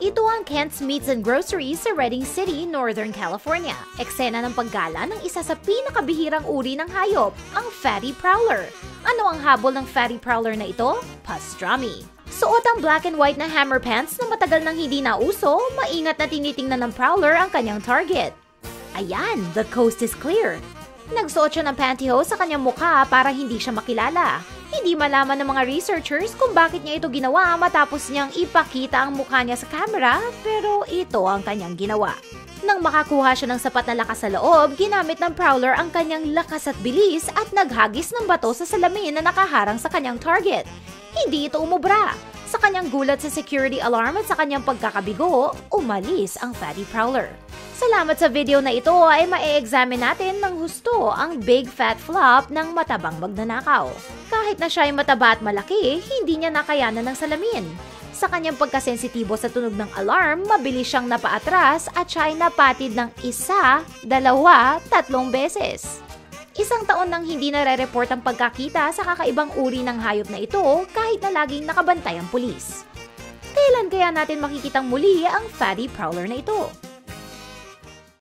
Ito ang Kent's Meats and Groceries sa Redding City, Northern California. Eksena ng paggala ng isa sa pinakabihirang uri ng hayop, ang Fatty Prowler. Ano ang habol ng Fatty Prowler na ito? Pastrami. Suot ang black and white na hammer pants na matagal nang hindi nauso, maingat na tinitingnan ng Prowler ang kanyang target. Ayan, the coast is clear. Nagsuot siya ng pantyhose sa kanyang mukha para hindi siya makilala. Hindi malaman ng mga researchers kung bakit niya ito ginawa matapos niyang ipakita ang mukha niya sa camera, pero ito ang kanyang ginawa. Nang makakuha siya ng sapat na lakas sa loob, ginamit ng Prowler ang kanyang lakas at bilis at naghagis ng bato sa salamin na nakaharang sa kanyang target. Hindi ito umubra. Sa kanyang gulat sa security alarm at sa kanyang pagkakabigo, umalis ang Fatty Prowler. Salamat sa video na ito ay mae-examine natin ng husto ang big fat flop ng matabang magnanakaw. Kahit na siya ay mataba at malaki, hindi niya nakayanan ng salamin. Sa kanyang pagkasensitibo sa tunog ng alarm, mabilis siyang napaatras at siya ay napatid ng isa, dalawa, tatlong beses. Isang taon nang hindi nare-report ang pagkakita sa kakaibang uri ng hayop na ito kahit na laging nakabantay ang pulis. Kailan kaya natin makikitang muli ang fatty prowler na ito?